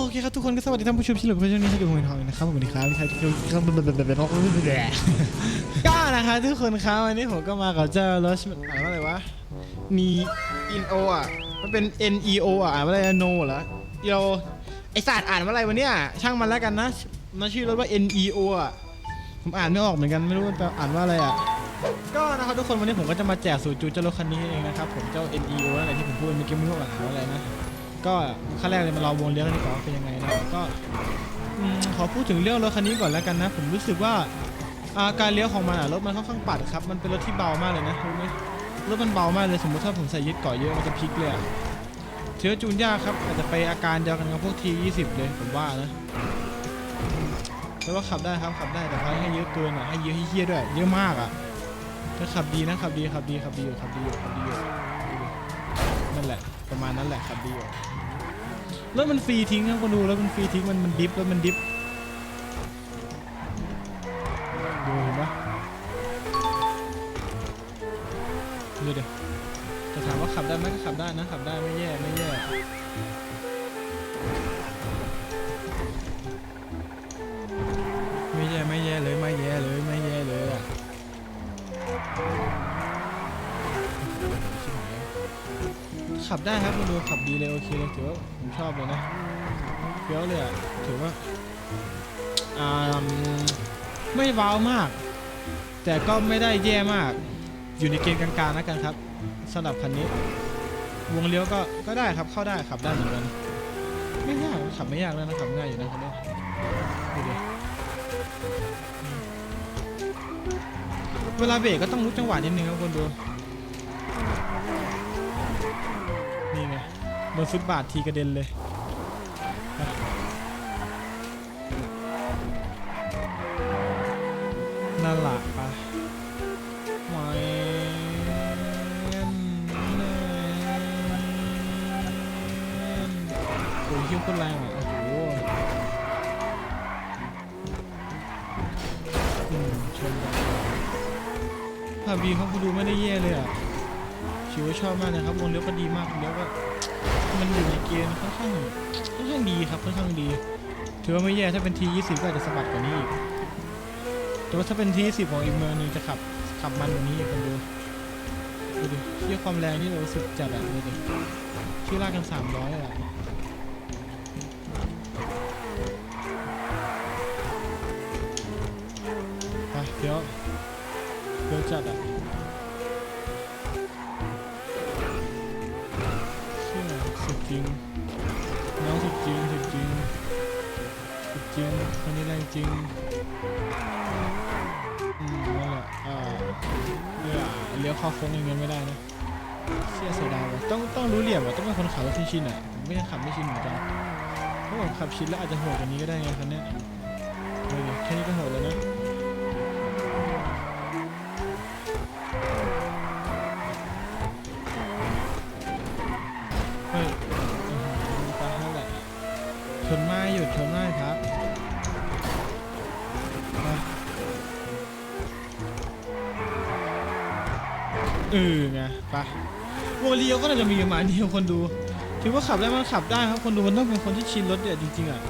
อเคครับทุกคนก็สวัสดีท่านผู้ชมที่เหลบเข้าช่องนี้ที่ดูหวยทองนะครับผมสวัสดีครับที่ใครที่เข้าก็นะครับทุกคนครับวันนี้ผมก็มากับเจ้ารถอ่านว่าอะไรวะนีอินโออะมันเป็น N E O อะอ่านว่าอะไรโนเหรอโยไอศาสตร์อ่านว่าอะไรวะเนี่ยช่างมันแล้วกันนะมันชื่อรถว่า N E O อะผมอ่านไม่ออกเหมือนกันไม่รู้มันแปลอ่านว่าอะไรอะก็นะครับทุกคนวันนี้ผมก็จะมาแจกสูตรจูเจ้ารถคันนี้เองนะครับผมเจ้า N E O นั่นแหละที่ผมพูดเมื่อกี้ไม่รู้อ่านว่าอะไรนะ ก็ขั้นแรกเลยมาเราวงเลี้ยวกันดีกว่าว่าเป็นยังไงนะก็อืมขอพูดถึงเรื่องรถคันนี้ก่อนแล้วกันนะ ผมรู้สึกว่าอ่าการเลี้ยวของมันอะรถมันค่อนข้างปัดครับมันเป็นรถที่เบามากเลยนะรู้ไหมรถมันเบามากเลยสมมติถ้าผมใส่ยึดเกาะเยอะมันจะพลิกเลยอะเชื้อจูนยากครับอาจจะไปอาการเดียวกันกับพวกที20เลยผมว่านะแต่ว่าขับได้ครับขับได้แต่ให้เยอะเกินอะให้เยอะให้เฮี้ยด้วยเยอะมากอะถ้าขับดีนะขับดีขับดีขับดีอยู่ขับดีอยู่ขับดีอยู่นั่นแหละประมาณนั้นแหละขับดีอยู่ แล้วมันฟรีทิ้งครับคนดูแล้วมันฟรีทิ้งมันมันดิฟแล้วมันดิฟดูเห็นปะดูเดี๋ยวจะถามว่าขับได้ไหมก็ขับได้นะขับได้ไม่แย่ไม่แย่ ขับได้ครับคุณดูขับดีเลยโอเคเลยถือว่าผมชอบเลยนะเฟี้ยวเลยอะถือว่าอ่าไม่ว้าวมาก แต่ก็ไม่ได้แย่มาก อยู่ในเกณฑ์กลางๆนะกันครับสำหรับคันนี้ วงเลี้ยวก็ก็ได้ครับเข้าได้ขับได้เหมือนกันไม่ยากขับไม่ยากแล้วนะขับง่ายอยู่นะคันนี้ดูดิเวลาเบรกก็ต้องรู้จังหวะนิดนึงครับคนดู โดนฟุตบาททีกระเด็นเลยนั่นละไปแหวนแหวนโอ้ยคิ้วคนแรงอะโอ้โหอืมชนภาพบีเขาดูไม่ได้แย่เลยอะชิวาชอบมากเลยครับวงเลี้ยวก็ดีมากเลี้ยวก็ มันอยู่ในเกณฑ์ค่อนข้างค่อนข้างดีครับค่อนข้างดี ถือว่าไม่แย่ถ้าเป็นที20ก็อาจจะสะบัดกว่านี้อีกแต่ว่าถ้าเป็นที10ของอีกเมืองหนึงจะขับขับมันกว่านี้อีกคนดูดูดิเที่ยความแรงที่เราสึกจัดอะดูดิที่ลากกัน300อะไปเดี๋ยวเดี๋ยวจัดอะ จริงน้องสุดจริงสุดจริงสุดจริงคนนี้แรงจริงอืมนั่นแหละอ่าเลี้ยวเลี้ยวเข้าโค้งอย่างเงี้ยไม่ได้นะเชี่ยเสียดายว่ะต้องต้องรู้เหลี่ยมอะต้องเป็นคนขับรถที่ชินอะผมไม่ได้ขับไม่ชินเหมือนกันเพราะผมขับชินแล้วอาจจะโหดกว่านี้ก็ได้ไงคันเนี้ยเลยแค่นี้ก็โหดแล้วนะ หยุดชนไม่ครับเออไงไปวงเลียวก็น่าจะมีประมาณนี้คนดูถือว่าขับได้มันขับได้ครับคนดูมันต้องเป็นคนที่ชินรถเนี่ยจริงๆอะ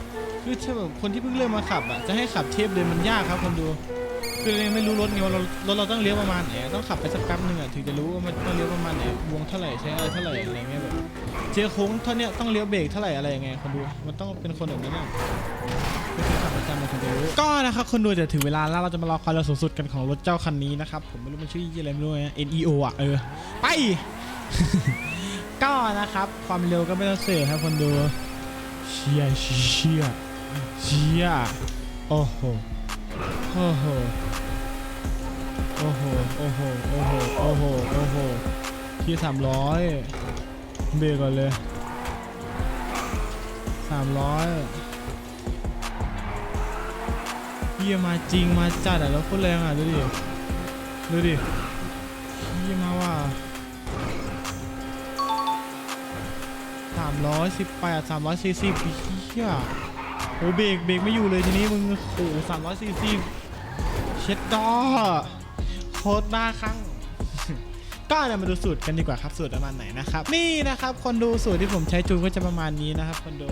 คือถ้าแบบคนที่เพิ่งเริ่มมาขับอะจะให้ขับเทปเลยมันยากครับคนดูคือเรายังไม่รู้รถไงว่าเรารถเราต้องเลี้ยวประมาณไหนต้องขับไปสักแป๊บหนึงอะถึงจะรู้ว่ามันต้องเลี้ยวประมาณไหนวงเท่าไหร่ใช้อะไรเท่าไหร่อะไรเงี้ยแบบ เจอโค้งเท่าเนี้ยต้องเลี้ยวเบรกเท่าไหร่อะไรยังไงคนดู มันต้องเป็นคนแบบนั้นอะไม่ใช่ขับประจำเลยคนดูก็นะครับคนดูจะถึงเวลาแล้วเราจะมารอความเร็วสูงสุดกันของรถเจ้าคันนี้นะครับ ผมไม่รู้มันชื่ออะไรไม่รู้นะ NEO อะเออ ไป ก็นะครับ ความเร็วก็ไม่ต้องเสียครับคนดูเชียเชียเชียโอ้โหโอ้โหโอ้โหโอ้โหโอ้โหโอ้โหโอ้โหที่สามร้อย เบรกก่อนเลยสามร้อยเยี่ยมาจริงมาจัดอะแล้วโคตรแรงอะดูดิ ดูดิเยี่ยมาว่าสามร้อยสิบแปดสามร้อยสี่สิบเฮียโอ้เบรกเบรกไม่อยู่เลยทีนี้มึงโอ้สามร้อยสี่สิบเช็ดดอโคตรบ้าคลั่ง ก็เดี๋ยวมาดูสูตรกันดีกว่าครับสูตรประมาณไหนนะครับนี่นะครับคนดูสูตรที่ผมใช้จูนก็จะประมาณนี้นะครับคนดู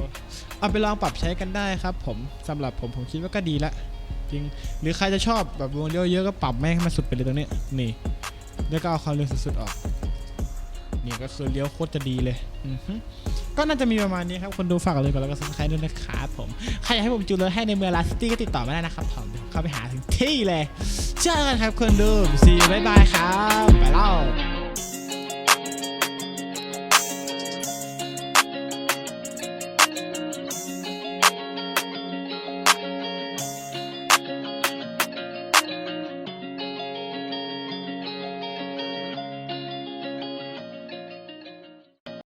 เอาไปลองปรับใช้กันได้ครับผมสำหรับผมผมคิดว่าก็ดีละจริงหรือใครจะชอบแบบวงเลี้ยวเยอะก็ปรับแม่งให้มันสุดไปเลยตรงนี้นี่แล้วก็เอาความเร็วสุดๆออกนี่ก็คือเลี้ยวโคตรจะดีเลยก็น่าจะมีประมาณนี้ครับคนดูฝากกดเลยก่อนแล้วก็ซัครด้วยนะครับผมใครอยากให้ผมจูนรถให้ในเมืองลาสตี้ก็ติดต่อมาได้นะครับผม เข้าไปหาถึงที่เลย เจอกันครับคนดูซีบ๊ายบายครับ ไปเล่า